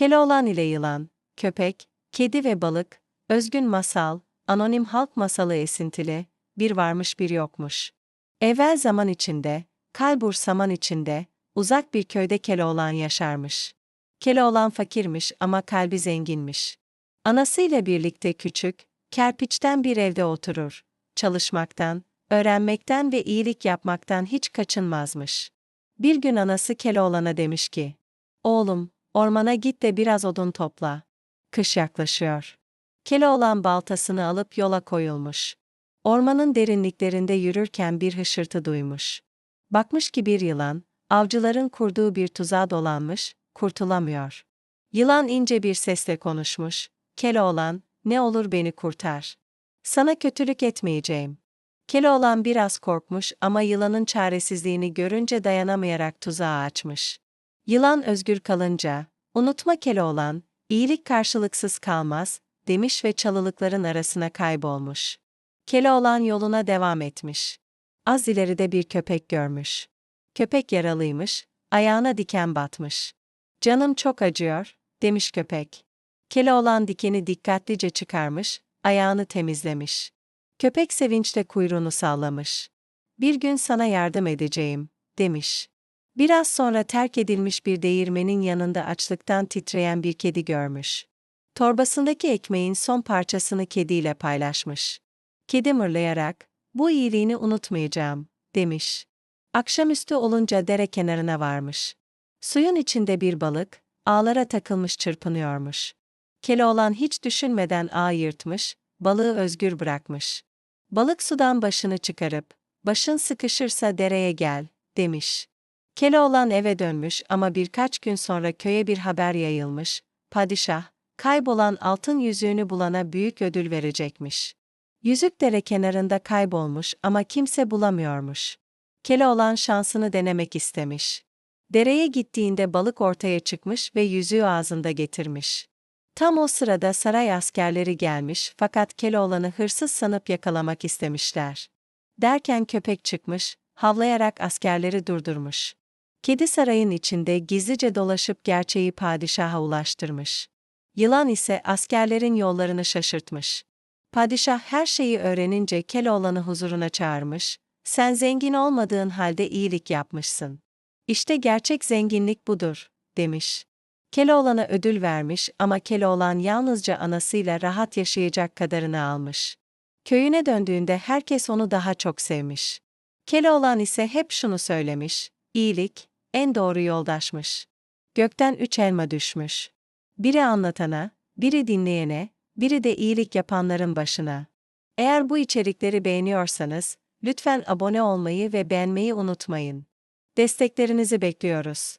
Keloğlan ile yılan, köpek, kedi ve balık, özgün masal, anonim halk masalı esintili, bir varmış bir yokmuş. Evvel zaman içinde, kalbur saman içinde, uzak bir köyde Keloğlan yaşarmış. Keloğlan fakirmiş ama kalbi zenginmiş. Anasıyla birlikte küçük, kerpiçten bir evde oturur. Çalışmaktan, öğrenmekten ve iyilik yapmaktan hiç kaçınmazmış. Bir gün anası Keloğlan'a demiş ki, Oğlum, ormana git de biraz odun topla. Kış yaklaşıyor. Keloğlan baltasını alıp yola koyulmuş. Ormanın derinliklerinde yürürken bir hışırtı duymuş. Bakmış ki bir yılan, avcıların kurduğu bir tuzağa dolanmış, kurtulamıyor. Yılan ince bir sesle konuşmuş, Keloğlan, ne olur beni kurtar. Sana kötülük etmeyeceğim. Keloğlan biraz korkmuş ama yılanın çaresizliğini görünce dayanamayarak tuzağı açmış. Yılan özgür kalınca, unutma Keloğlan, iyilik karşılıksız kalmaz, demiş ve çalılıkların arasına kaybolmuş. Keloğlan yoluna devam etmiş. Az ileride bir köpek görmüş. Köpek yaralıymış, ayağına diken batmış. Canım çok acıyor, demiş köpek. Keloğlan dikeni dikkatlice çıkarmış, ayağını temizlemiş. Köpek sevinçle kuyruğunu sallamış. Bir gün sana yardım edeceğim, demiş. Biraz sonra terk edilmiş bir değirmenin yanında açlıktan titreyen bir kedi görmüş. Torbasındaki ekmeğin son parçasını kediyle paylaşmış. Kedi mırlayarak, bu iyiliğini unutmayacağım, demiş. Akşamüstü olunca dere kenarına varmış. Suyun içinde bir balık, ağlara takılmış çırpınıyormuş. Keloğlan hiç düşünmeden ağ yırtmış, balığı özgür bırakmış. Balık sudan başını çıkarıp, başın sıkışırsa dereye gel, demiş. Keloğlan eve dönmüş ama birkaç gün sonra köye bir haber yayılmış, padişah, kaybolan altın yüzüğünü bulana büyük ödül verecekmiş. Yüzük dere kenarında kaybolmuş ama kimse bulamıyormuş. Keloğlan şansını denemek istemiş. Dereye gittiğinde balık ortaya çıkmış ve yüzüğü ağzında getirmiş. Tam o sırada saray askerleri gelmiş fakat Keloğlan'ı hırsız sanıp yakalamak istemişler. Derken köpek çıkmış, havlayarak askerleri durdurmuş. Kedi sarayın içinde gizlice dolaşıp gerçeği padişaha ulaştırmış. Yılan ise askerlerin yollarını şaşırtmış. Padişah her şeyi öğrenince Keloğlan'ı huzuruna çağırmış, sen zengin olmadığın halde iyilik yapmışsın. İşte gerçek zenginlik budur, demiş. Keloğlan'a ödül vermiş ama Keloğlan yalnızca anasıyla rahat yaşayacak kadarını almış. Köyüne döndüğünde herkes onu daha çok sevmiş. Keloğlan ise hep şunu söylemiş, iyilik, en doğru yoldaşmış. Gökten üç elma düşmüş. Biri anlatana, biri dinleyene, biri de iyilik yapanların başına. Eğer bu içerikleri beğeniyorsanız, lütfen abone olmayı ve beğenmeyi unutmayın. Desteklerinizi bekliyoruz.